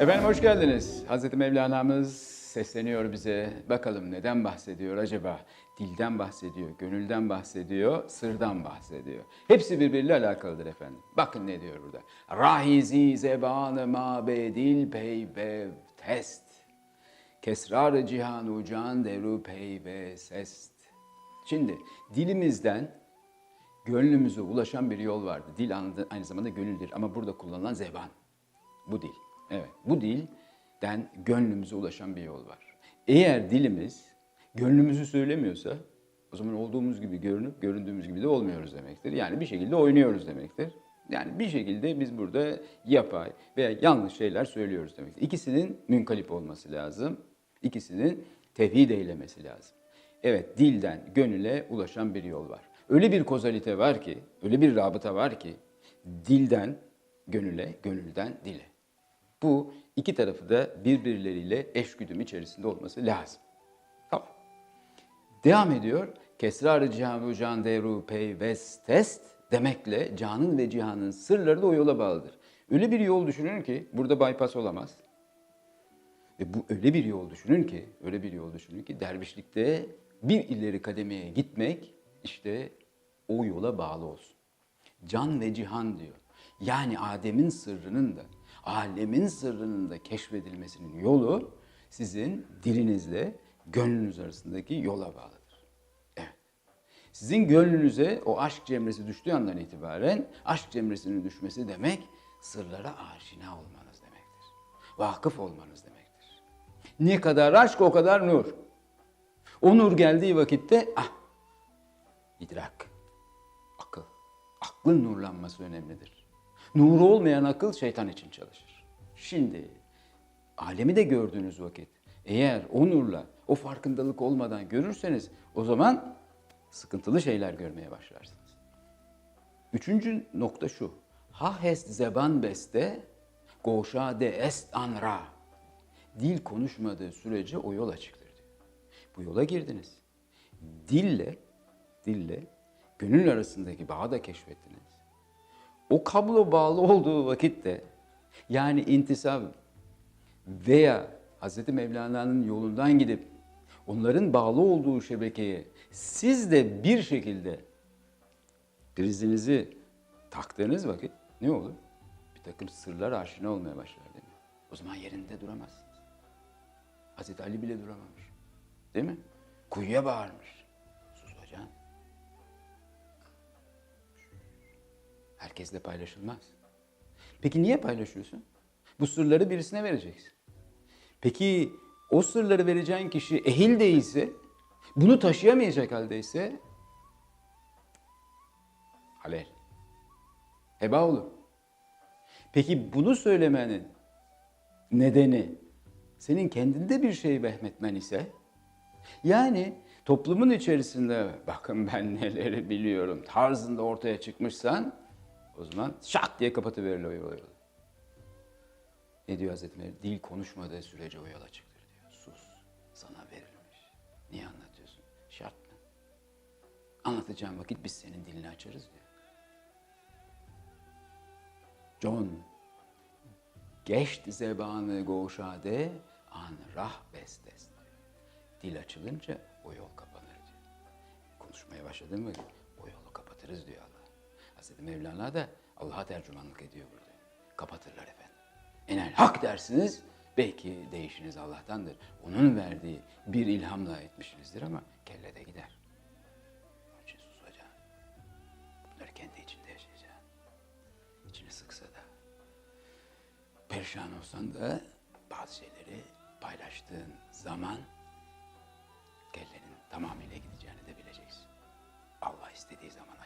Efendim hoş geldiniz. Hazreti Mevlana'mız sesleniyor bize. Bakalım neden bahsediyor acaba? Dilden bahsediyor, gönülden bahsediyor, sırdan bahsediyor. Hepsi birbiriyle alakalıdır efendim. Bakın ne diyor burada. Rahizi zebanı mabedil peybev test. Kesrar cihan ucan deru peyve sest. Şimdi dilimizden gönlümüze ulaşan bir yol vardı. Dil aynı- zamanda gönüldür ama burada kullanılan zeban. Bu dil. Evet, bu dilden gönlümüze ulaşan bir yol var. Eğer dilimiz gönlümüzü söylemiyorsa o zaman olduğumuz gibi görünüp göründüğümüz gibi de olmuyoruz demektir. Yani bir şekilde oynuyoruz demektir. Yani bir şekilde biz burada yapay veya yanlış şeyler söylüyoruz demektir. İkisinin münkalip olması lazım. İkisinin tevhid eylemesi lazım. Evet, dilden gönüle ulaşan bir yol var. Öyle bir kozalite var ki, öyle bir rabıta var ki dilden gönüle, gönülden dile. Bu iki tarafı da birbirleriyle eşgüdüm içerisinde olması lazım. Tamam. Devam ediyor. Kesrar-ı cihan can deru peyves test demekle canın ve cihanın sırları da o yola bağlıdır. Öyle bir yol düşünün ki burada bypass olamaz. Ve bu öyle bir yol düşünün ki, öyle bir yol düşünün ki dervişlikte bir ileri kademeye gitmek işte o yola bağlı olsun. Can ve cihan diyor. Yani Adem'in sırrının da, alemin sırrının da keşfedilmesinin yolu sizin dilinizle gönlünüz arasındaki yola bağlıdır. Evet. Sizin gönlünüze o aşk cemresi düştüğü andan itibaren aşk cemresinin düşmesi demek sırlara aşina olmanız demektir. Vakıf olmanız demektir. Ne kadar aşk o kadar nur. O nur geldiği vakitte ah idrak, akıl. Aklın nurlanması önemlidir. Nuru olmayan akıl şeytan için çalışır. Şimdi alemi de gördüğünüz vakit eğer o nurla, o farkındalık olmadan görürseniz o zaman sıkıntılı şeyler görmeye başlarsınız. Üçüncü nokta şu. Ha hest zeban beste, goşa de est anra. Dil konuşmadığı sürece o yol açıktır. Bu yola girdiniz. Dille, dille gönül arasındaki bağı da keşfettiniz. O kablo bağlı olduğu vakitte yani intisab veya Hz. Mevlana'nın yolundan gidip onların bağlı olduğu şebekeye siz de bir şekilde prizinizi taktığınız vakit ne olur? Bir takım sırlar aşina olmaya başlar değil mi? O zaman yerinde duramazsınız. Hazreti Ali bile duramamış. Değil mi? Kuyuya bağırmış. Sus hocam. Herkesle paylaşılmaz. Peki niye paylaşıyorsun? Bu sırları birisine vereceksin. Peki o sırları vereceğin kişi ehil değilse, bunu taşıyamayacak haldeyse halel. Heba olur. Peki bunu söylemenin nedeni senin kendinde bir şey vehmetmen ise yani toplumun içerisinde bakın ben neleri biliyorum tarzında ortaya çıkmışsan o zaman şak diye kapatıverir o yolu. Ne diyor Hazreti Mevlana? Dil konuşmadığı sürece o yola çıktır diyor. Sus. Sana verilmiş. Niye anlatıyorsun? Şart mı? Anlatacağım vakit biz senin dilini açarız diyor. John Geçt zebanı goşade an rah bestes diyor. Dil açılınca o yol kapanır diyor. Konuşmaya başladın mı o yolu kapatırız diyor Allah. Hazreti Mevlana da Allah'a tercümanlık ediyor burada. Kapatırlar efendim. Enel hak dersiniz belki değişiniz Allah'tandır. Onun verdiği bir ilhamla etmişsinizdir ama kellede gider. Onun için susacaksın. Bunları kendi içinde yaşayacaksın. İçini sıksa da perişan olsan da bazı şeyleri paylaştığın zaman tamamıyla gideceğini de bileceksin. Allah istediği zaman